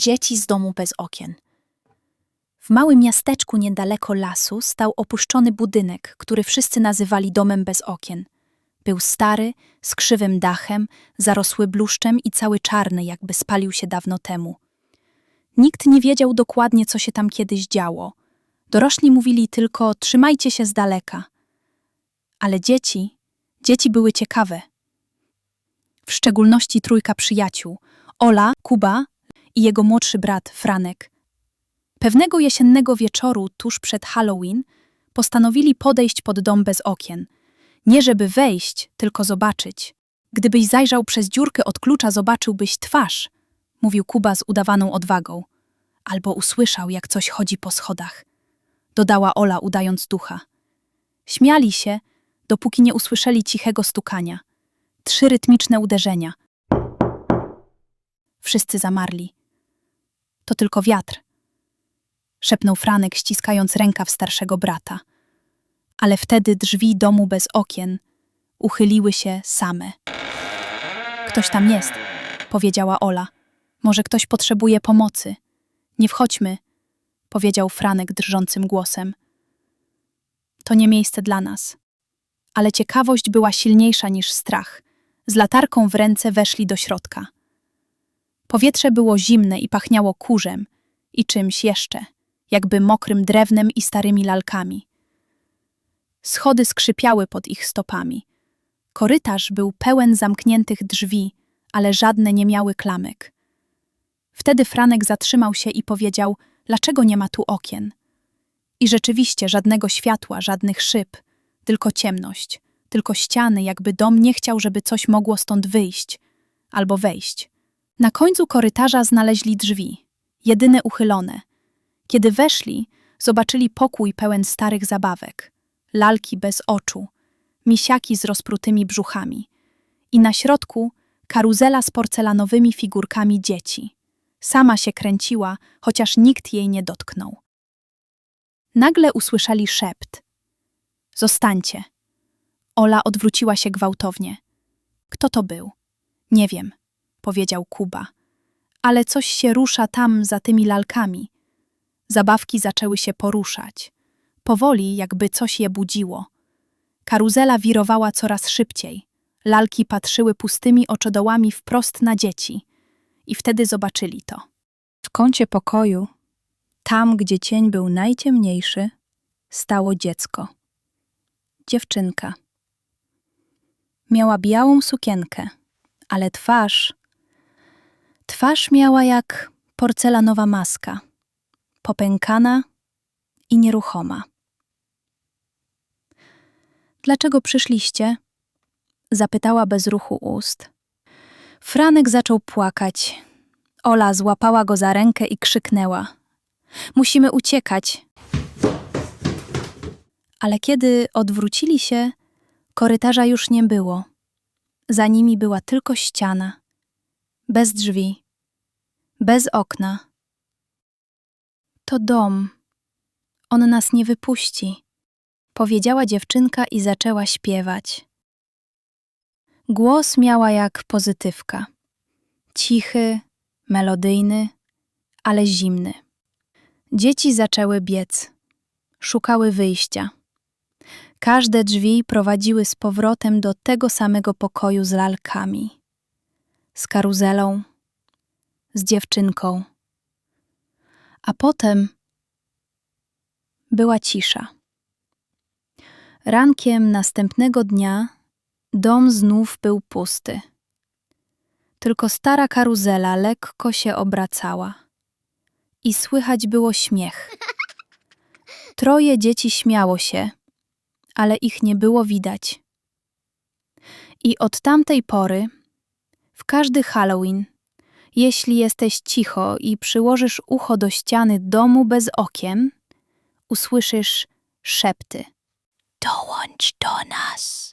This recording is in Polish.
Dzieci z domu bez okien. W małym miasteczku niedaleko lasu stał opuszczony budynek, który wszyscy nazywali domem bez okien. Był stary, z krzywym dachem, zarosły bluszczem i cały czarny, jakby spalił się dawno temu. Nikt nie wiedział dokładnie, co się tam kiedyś działo. Dorośli mówili tylko: trzymajcie się z daleka. Ale dzieci, dzieci były ciekawe. W szczególności trójka przyjaciół: Ola, Kuba i jego młodszy brat Franek. Pewnego jesiennego wieczoru, tuż przed Halloween, postanowili podejść pod dom bez okien. Nie żeby wejść, tylko zobaczyć. Gdybyś zajrzał przez dziurkę od klucza, zobaczyłbyś twarz, mówił Kuba z udawaną odwagą. Albo usłyszał, jak coś chodzi po schodach. Dodała Ola, udając ducha. Śmiali się, dopóki nie usłyszeli cichego stukania. Trzy rytmiczne uderzenia. Wszyscy zamarli. To tylko wiatr, szepnął Franek, ściskając rękaw starszego brata. Ale wtedy drzwi domu bez okien uchyliły się same. Ktoś tam jest, powiedziała Ola. Może ktoś potrzebuje pomocy. Nie wchodźmy, powiedział Franek drżącym głosem. To nie miejsce dla nas. Ale ciekawość była silniejsza niż strach. Z latarką w ręce weszli do środka. Powietrze było zimne i pachniało kurzem i czymś jeszcze, jakby mokrym drewnem i starymi lalkami. Schody skrzypiały pod ich stopami. Korytarz był pełen zamkniętych drzwi, ale żadne nie miały klamek. Wtedy Franek zatrzymał się i powiedział: Dlaczego nie ma tu okien? I rzeczywiście żadnego światła, żadnych szyb, tylko ciemność, tylko ściany, jakby dom nie chciał, żeby coś mogło stąd wyjść albo wejść. Na końcu korytarza znaleźli drzwi, jedyne uchylone. Kiedy weszli, zobaczyli pokój pełen starych zabawek, lalki bez oczu, misiaki z rozprutymi brzuchami i na środku karuzela z porcelanowymi figurkami dzieci. Sama się kręciła, chociaż nikt jej nie dotknął. Nagle usłyszeli szept. Zostańcie. Ola odwróciła się gwałtownie. Kto to był? Nie wiem, powiedział Kuba. Ale coś się rusza tam za tymi lalkami. Zabawki zaczęły się poruszać. Powoli, jakby coś je budziło. Karuzela wirowała coraz szybciej. Lalki patrzyły pustymi oczodołami wprost na dzieci. I wtedy zobaczyli to. W kącie pokoju, tam gdzie cień był najciemniejszy, stało dziecko. Dziewczynka. Miała białą sukienkę, ale twarz. Twarz miała jak porcelanowa maska, popękana i nieruchoma. Dlaczego przyszliście? Zapytała bez ruchu ust. Franek zaczął płakać. Ola złapała go za rękę i krzyknęła: Musimy uciekać. Ale kiedy odwrócili się, korytarza już nie było. Za nimi była tylko ściana, bez drzwi, bez okna. To dom. On nas nie wypuści, powiedziała dziewczynka i zaczęła śpiewać. Głos miała jak pozytywka. Cichy, melodyjny, ale zimny. Dzieci zaczęły biec. Szukały wyjścia. Każde drzwi prowadziły z powrotem do tego samego pokoju z lalkami. Z karuzelą, z dziewczynką. A potem była cisza. Rankiem następnego dnia dom znów był pusty. Tylko stara karuzela lekko się obracała i słychać było śmiech. Troje dzieci śmiało się, ale ich nie było widać. I od tamtej pory, w każdy Halloween, jeśli jesteś cicho i przyłożysz ucho do ściany domu bez okien, usłyszysz szepty. Dołącz do nas.